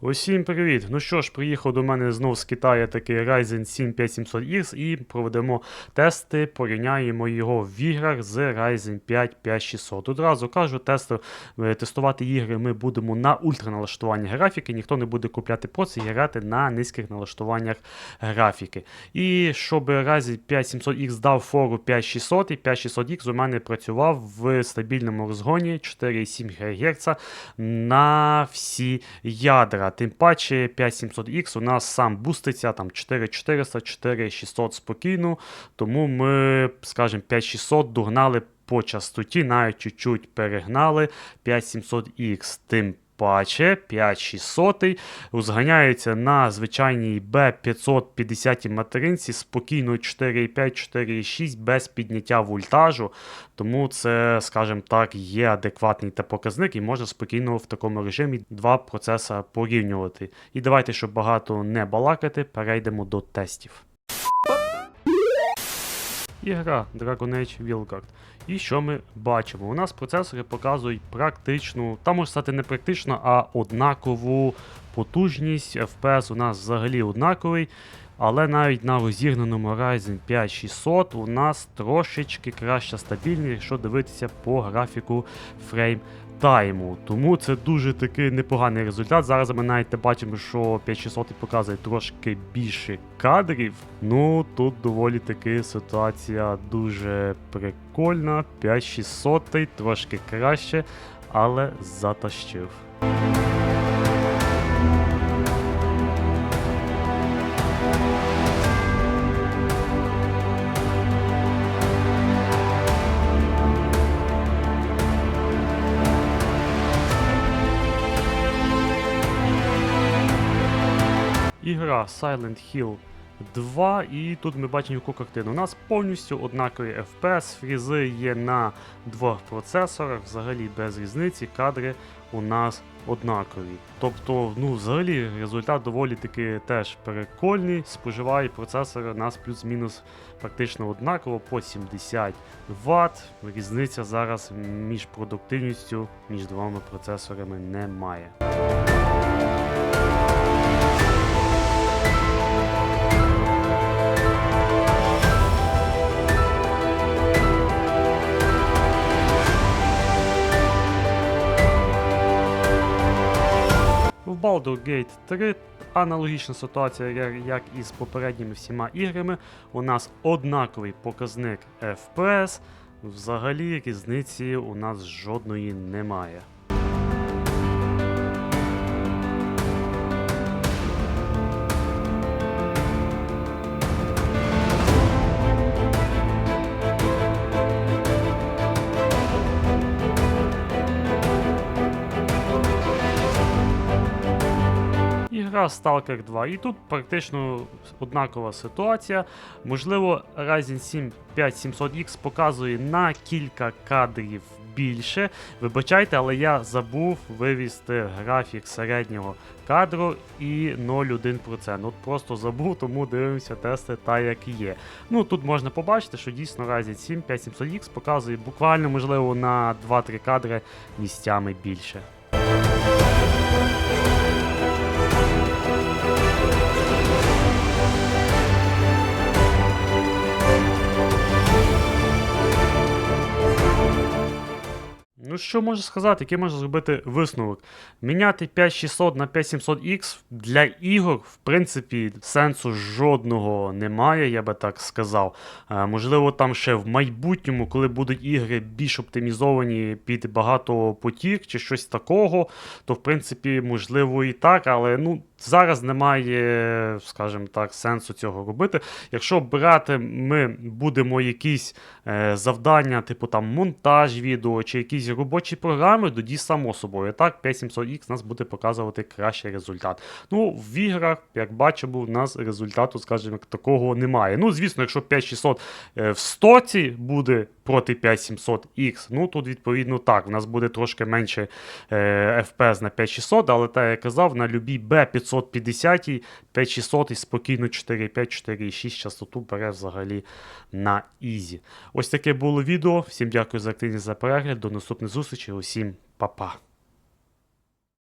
Усім привіт! Ну що ж, приїхав до мене знов з Китаю такий Ryzen 7 5700X і проведемо тести, порівняємо його в іграх з Ryzen 5 5600. Одразу кажу, тести, е, тестувати ігри ми будемо на ультраналаштуванні графіки, ніхто не буде купляти проці і грати на низьких налаштуваннях графіки. І щоб Ryzen 5700X дав фору 5600 і 5600X у мене працював в стабільному розгоні 4,7 ГГц на всі ядра. Тим паче 5700X у нас сам буститься там 4400, 4600 спокійно. Тому ми, скажімо, 5600 догнали по частоті, навіть чуть-чуть перегнали 5700X. Тим паче 5600 узганяється на звичайній B550 материнці спокійно 4,5-4,6 без підняття вольтажу. Тому це, скажімо так, є адекватний та показник, і можна спокійно в такому режимі два процеси порівнювати. І давайте, щоб багато не балакати, перейдемо до тестів. Ігра Dragon Age Wilgard. І що ми бачимо? У нас процесори показують практичну, та може стати не практично, а однакову потужність. FPS у нас взагалі однаковий. Але навіть на розігнаному Ryzen 5600 у нас трошечки краща стабільність, якщо дивитися по графіку фрейм тайму. Тому це дуже такий непоганий результат. Зараз ми навіть бачимо, що 5600 показує трошки більше кадрів. Ну тут доволі таки ситуація дуже прикольна. 5600 трошки краще, але затащив. Ігра Silent Hill 2, і тут ми бачимо яку картину. У нас повністю однакові FPS, фрізи є на двох процесорах, взагалі без різниці, кадри у нас однакові. Тобто, ну, взагалі результат доволі таки теж прикольний. Споживає процесори у нас плюс-мінус практично однаково по 70 Вт. Різниця зараз між продуктивністю між двома процесорами немає. Baldur's Gate 3 аналогічна ситуація, як і з попередніми всіма іграми. У нас однаковий показник FPS. Взагалі різниці у нас жодної немає. Гра Stalker 2. І тут практично однакова ситуація. Можливо, Ryzen 7 5700X показує на кілька кадрів більше. Вибачайте, але я забув вивести графік середнього кадру і 0,1%. От просто забув, тому дивимося тести так, як є. Ну тут можна побачити, що дійсно Ryzen 7 5700X показує буквально, можливо, на 2-3 кадри місцями більше. Ну, що можу сказати, який можна зробити висновок? Міняти 5600 на 5700X для ігор, в принципі, сенсу жодного немає, я би так сказав. Е, можливо, там ще в майбутньому, коли будуть ігри більш оптимізовані під багато потік чи щось такого, то в принципі, можливо, і так, але ну. Зараз немає, скажімо так, сенсу цього робити. Якщо брати, ми будемо якісь е, завдання, типу там монтаж відео чи якісь робочі програми, тоді само собою. Так, 5700X нас буде показувати кращий результат. Ну, в іграх, як бачимо, у нас результату, скажімо, такого немає. Ну, звісно, якщо 5600 е, в стоці буде проти 5700X, ну тут відповідно так. в нас буде трошки менше е, FPS на 5600, але так як я казав, на любій B550 5600 і спокійно 4.5, 4.6 частоту бере взагалі на ізі. Ось таке було відео. Всім дякую за активність за перегляд. До наступних зустрічей. Усім па-па.